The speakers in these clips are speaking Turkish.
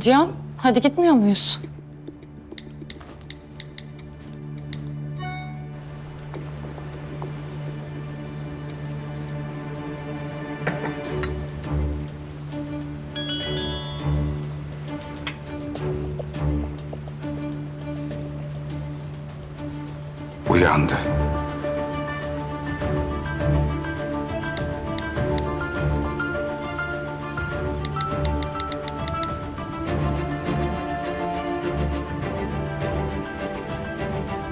Cihan, hadi gitmiyor muyuz? Uyandı.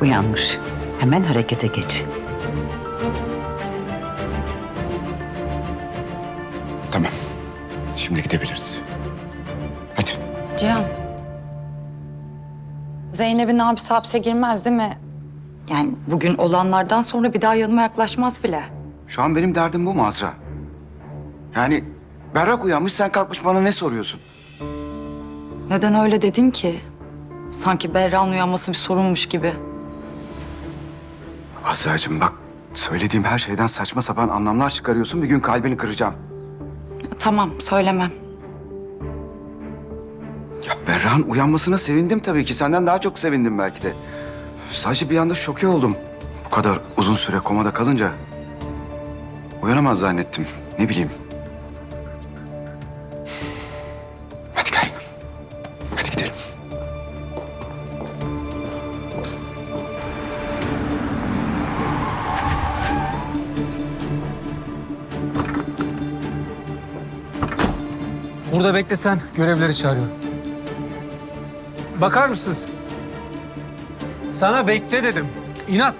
Uyanmış. Hemen harekete geç. Tamam. Şimdi gidebiliriz. Hadi. Cihan. Zeynep'in abisi hapse girmez değil mi? Yani bugün olanlardan sonra bir daha yanıma yaklaşmaz bile. Şu an benim derdim bu mu Azra? Yani Berrak uyanmış sen kalkmış bana ne soruyorsun? Neden öyle dedin ki? Sanki Berra'nın uyanması bir sorunmuş gibi. Azra'cığım bak söylediğim her şeyden saçma sapan anlamlar çıkarıyorsun. Bir gün kalbini kıracağım. Tamam, söylemem. Ya Berrak'ın uyanmasına sevindim tabii ki. Senden daha çok sevindim belki de. Sadece bir anda şoke oldum. Bu kadar uzun süre komada kalınca uyanamaz zannettim. Ne bileyim. Hadi gel. Hadi gidelim. Burada beklesen görevleri çağırıyorum. Bakar mısınız? Sana bekle dedim. İnat.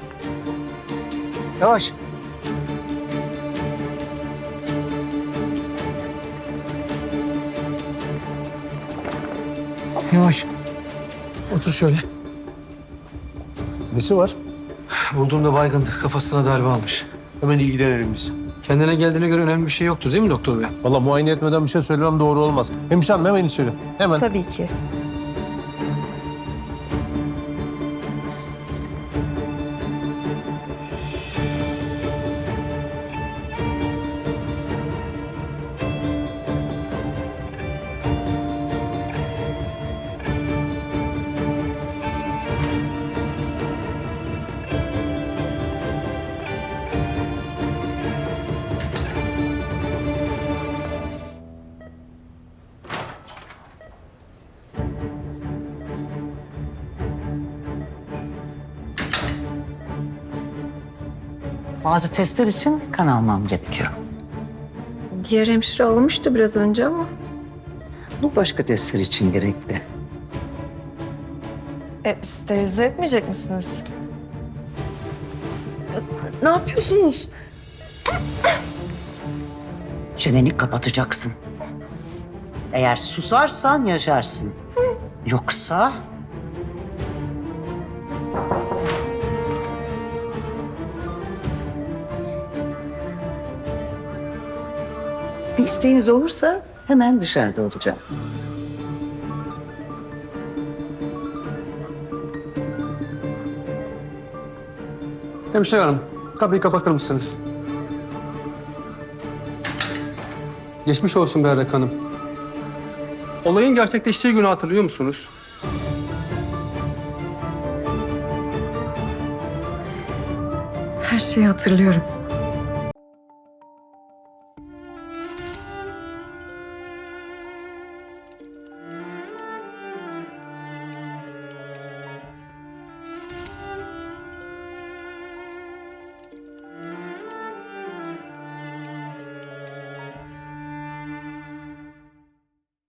Yavaş. Yavaş. Otur şöyle. Nesi var? Bulduğumda baygındı. Kafasına darbe almış. Hemen ilgilenelim biz. Kendine geldiğine göre önemli bir şey yoktur değil mi doktor bey? Vallahi muayene etmeden bir şey söylemem doğru olmaz. Hemşire hanım hemen içeri. Hemen. Tabii ki. Bazı testler için kan almam gerekiyor. Diğer hemşire almıştı biraz önce ama. Bu başka testler için gerekli. E, sterilize etmeyecek misiniz? Ne yapıyorsunuz? Çeneni kapatacaksın. Eğer susarsan yaşarsın. Yoksa... Bir isteğiniz olursa hemen dışarıda olacağım. Hemşire hanım, kapıyı kapatır mısınız? Geçmiş olsun Berrak Hanım. Olayın gerçekleştiği günü hatırlıyor musunuz? Her şeyi hatırlıyorum.